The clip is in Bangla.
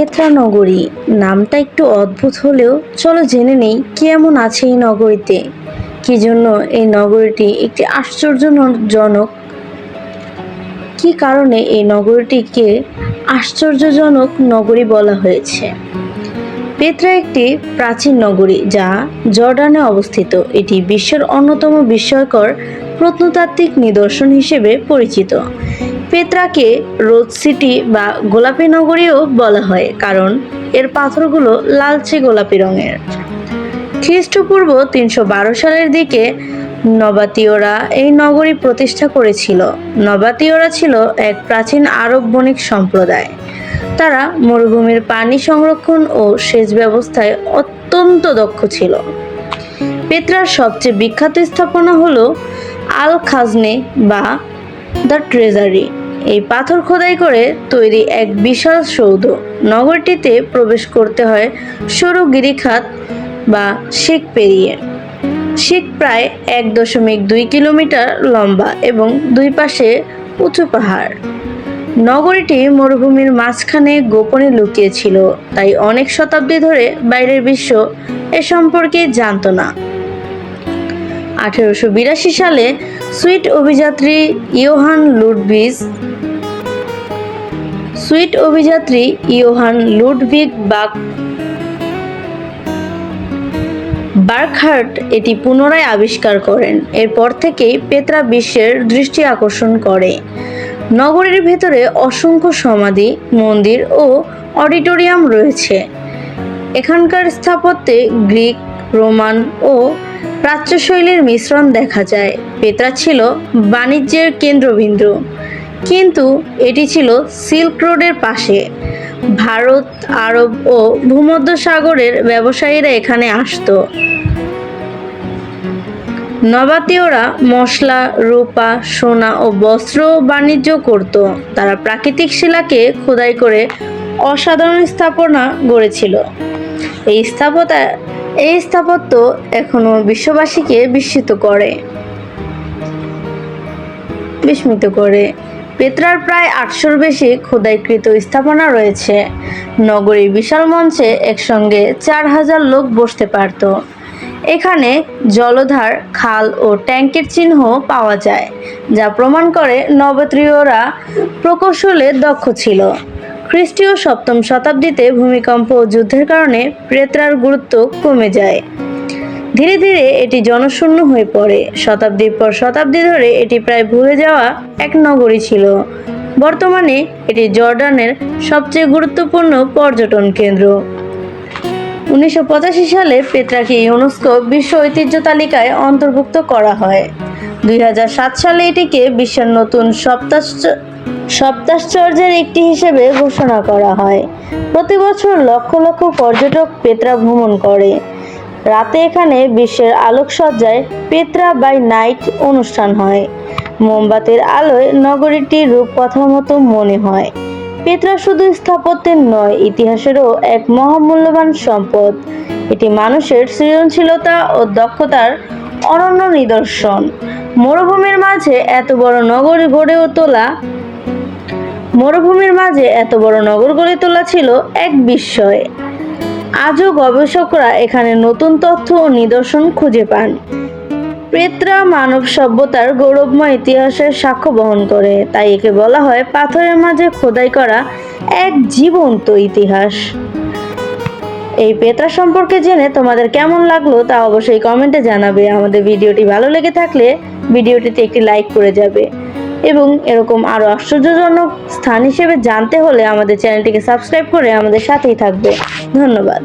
পেত্রা নগরী। নামটা একটু অদ্ভুত হলেও চলো জেনে নেই কেমন আছে এই নগরীতে। কি জন্য এই নগরীটি একটি আশ্চর্যজনক, কি কারণে এই নগরীটিকে আশ্চর্যজনক নগরী বলা হয়েছে? পেত্রা একটি প্রাচীন নগরী যা জর্ডানে অবস্থিত। এটি বিশ্বের অন্যতম বিস্ময়কর প্রত্নতাত্ত্বিক নিদর্শন হিসেবে পরিচিত। পেত্রাকে রোজ সিটি বা গোলাপি নগরীও বলা হয়, কারণ এর পাথরগুলো লালচে গোলাপি রঙের। খ্রিস্টপূর্ব তিনশো বারো সালের দিকে নবাতীয়রা এই নগরী প্রতিষ্ঠা করেছিল। নবাতীয়রা ছিল এক প্রাচীন আরব বণিক সম্প্রদায়। তারা মরুভূমির পানি সংরক্ষণ ও সেচ ব্যবস্থায় অত্যন্ত দক্ষ ছিল। পেত্রার সবচেয়ে বিখ্যাত স্থাপনা হল আল খাজনে বা দ্য ট্রেজারি। এই পাথর খোদাই করে তৈরি এক বিশাল সৌধ। নগরটিতে প্রবেশ করতে হয় সরু গিরিখাত বা শিখ পেরিয়ে। শিখ প্রায় এক দশমিক দুই কিলোমিটার লম্বা এবং দুই পাশে উঁচু পাহাড়। নগরীটি মরুভূমির মাঝখানে গোপনে লুকিয়েছিল, তাই অনেক শতাব্দী ধরে বাইরের বিশ্ব এ সম্পর্কে জানতো না। আঠেরোশো বিরাশি সালে সুইট অভিযাত্রী ইয়োহান লুডভিজ সুইট অভিযাত্রী ইয়োহান লুডভিগ বাক বার্কহার্ট এটি পুনরায় আবিষ্কার করেন। এরপর থেকেই পেত্রা বিশ্বের দৃষ্টি আকর্ষণ করে। নগরীর ভেতরে অসংখ্য সমাধি, মন্দির ও অডিটোরিয়াম রয়েছে। এখানকার স্থাপত্যে গ্রিক, রোমান ও প্রাচ্য শৈলীর মিশ্রণ দেখা যায়। পেত্রা ছিল বাণিজ্যের কেন্দ্রবিন্দু। কিন্তু এটি ছিল সিল্ক রোডের পাশে। ভারত, আরব ও ভূমধ্যসাগরের ব্যবসায়ীরা এখানে আসতো। নবাতীয়রা মশলা, রূপা, সোনা ও বস্ত্র বাণিজ্য করত। তারা প্রাকৃতিক শিলাকে খোদাই করে অসাধারণ স্থাপনা গড়েছিল। এই স্থাপতা এই স্থাপত্য এখনও বিশ্ববাসীকে বিস্মিত করে। বিস্মিত করে। পেত্রার প্রায় আটশোর বেশি খোদাইকৃত স্থাপনা রয়েছে। নগরীর বিশাল মঞ্চে একসঙ্গে চার হাজার লোক বসতে পারত। এখানে জলধার, খাল ও ট্যাঙ্কের চিহ্ন পাওয়া যায়, যা প্রমাণ করে নবত্রীয়রা প্রকৌশলে দক্ষ ছিল। খ্রিস্টীয় সপ্তম শতাব্দীতে ভূমিকম্প ও যুদ্ধের কারণে প্রেত্রার গুরুত্ব কমে যায়। ধীরে ধীরে এটি জনশূন্য হয়ে পড়ে। শতাব্দীর পর শতাব্দী ধরে এটি প্রায় ভুলে যাওয়া এক নগরী ছিল। বর্তমানে এটি জর্ডানের সবচেয়ে গুরুত্বপূর্ণ পর্যটন কেন্দ্র। উনিশশো পঁচাশি সালে পেত্রাকে ইউনেস্কো বিশ্ব ঐতিহ্য তালিকায় অন্তর্ভুক্ত করা হয়। দুই হাজার সাত সালে এটিকে বিশ্বের নতুন সপ্তাশ্চ সপ্তাশ্চর্যের একটি হিসেবে ঘোষণা করা হয়। প্রতি বছর লক্ষ লক্ষ পর্যটক পেত্রা ভ্রমণ করে। রাতে এখানে বিশ্বের আলোকসজ্জায় পেত্রা বাই নাইট অনুষ্ঠান হয়। মোমবাতির আলোয় নগরীটির রূপকথার মতো মনে হয়। পেত্রা শুধু স্থাপত্যের নয়, ইতিহাসেরও এক মহামূল্যবান সম্পদ। এটি মানুষের সৃজনশীলতা ও দক্ষতার অনন্য নিদর্শন। মরুভূমির মাঝে এত বড় নগর গড়ে তোলা। মরুভূমির মাঝে এত বড় নগর গড়ে তোলা ছিল এক বিস্ময়। আজও গবেষকরা এখানে নতুন তথ্য ও নিদর্শন খুঁজে পান। পেত্রা মানব সভ্যতার গৌরবময় ইতিহাসের সাক্ষ্য বহন করে। তাই একে বলা হয় পাথরের মাঝে খোদাই করা এক জীবন্ত ইতিহাস। এই পেত্রা সম্পর্কে জেনে তোমাদের কেমন লাগল তা অবশ্যই কমেন্টে জানাবে। আমাদের ভিডিওটি ভালো লেগে থাকলে ভিডিওটিতে একটি লাইক করে যাবে। এবং এরকম আরও আশ্চর্যজনক স্থান হিসেবে জানতে হলে আমাদের চ্যানেলটিকে সাবস্ক্রাইব করে আমাদের সাথেই থাকবে। ধন্যবাদ।